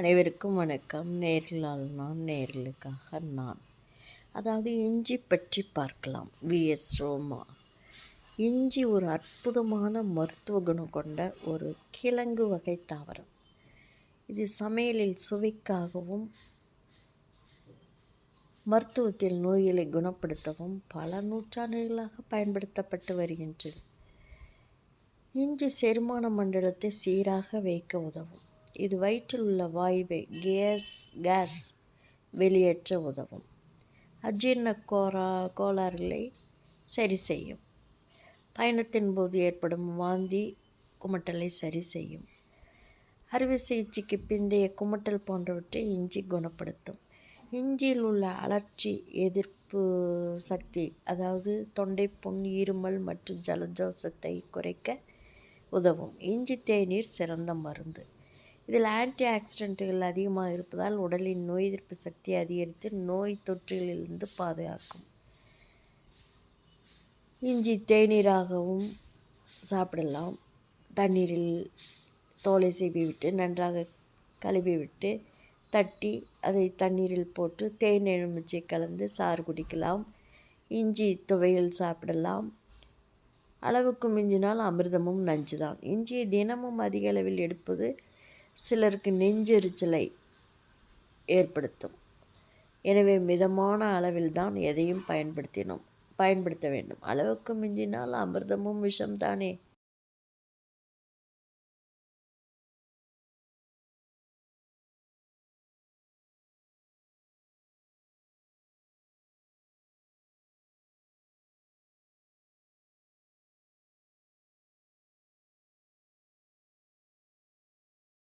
அனைவருக்கும் வணக்கம். நேர்களால் நான் நேர்களுக்காக நான். அதாவது இஞ்சி பற்றி பார்க்கலாம். விஎஸ் ரோமா. இஞ்சி ஒரு அற்புதமான மருத்துவ குணம் கொண்ட ஒரு கிழங்கு வகை தாவரம். இது சமையலில் சுவைக்காகவும் மருத்துவத்தில் நோய்களை குணப்படுத்தவும் பல நூற்றாண்டுகளாக பயன்படுத்தப்பட்டு வருகின்றது. இஞ்சி செரிமான மண்டலத்தை சீராக வைக்க உதவும். இது வயிற்றில் உள்ள வாயுவை கேஸ் கேஸ் வெளியேற்ற உதவும். அஜீர்ண கோரா கோளாறுகளை சரி செய்யும். பயணத்தின் போது ஏற்படும் வாந்தி குமட்டலை சரி செய்யும். அறுவை சிகிச்சைக்கு பிந்தைய குமட்டல் போன்றவற்றை இஞ்சி குணப்படுத்தும். இஞ்சியில் உள்ள அலர்ச்சி எதிர்ப்பு சக்தி அதாவது தொண்டை புண் இருமல் மற்றும் ஜலஜோசத்தை குறைக்க உதவும். இஞ்சி தேநீர் சிறந்த மருந்து. இதில் ஆன்டி ஆக்சிடென்ட்டுகள் அதிகமாக இருப்பதால் உடலின் நோய் எதிர்ப்பு சக்தியை அதிகரித்து நோய் தொற்றுகளிலிருந்து பாதுகாக்கும். இஞ்சி தேநீராகவும் சாப்பிடலாம். தண்ணீரில் தோலை சீவி விட்டு நன்றாக கழுவி விட்டு தட்டி அதை தண்ணீரில் போட்டு தேன் எலுமிச்சை கலந்து சாறு குடிக்கலாம். இஞ்சி துவையல் சாப்பிடலாம். அளவுக்கு மிஞ்சினால் அமிர்தமும் நஞ்சு தான் இஞ்சியை தினமும் அதிக அளவில் எடுப்பது சிலருக்கு நெஞ்செரிச்சலை ஏற்படுத்தும். எனவே மிதமான அளவில் தான் எதையும் பயன்படுத்தினோம் பயன்படுத்த வேண்டும். அளவுக்கு மிஞ்சினால் அமிர்தமும் விஷம்தானே?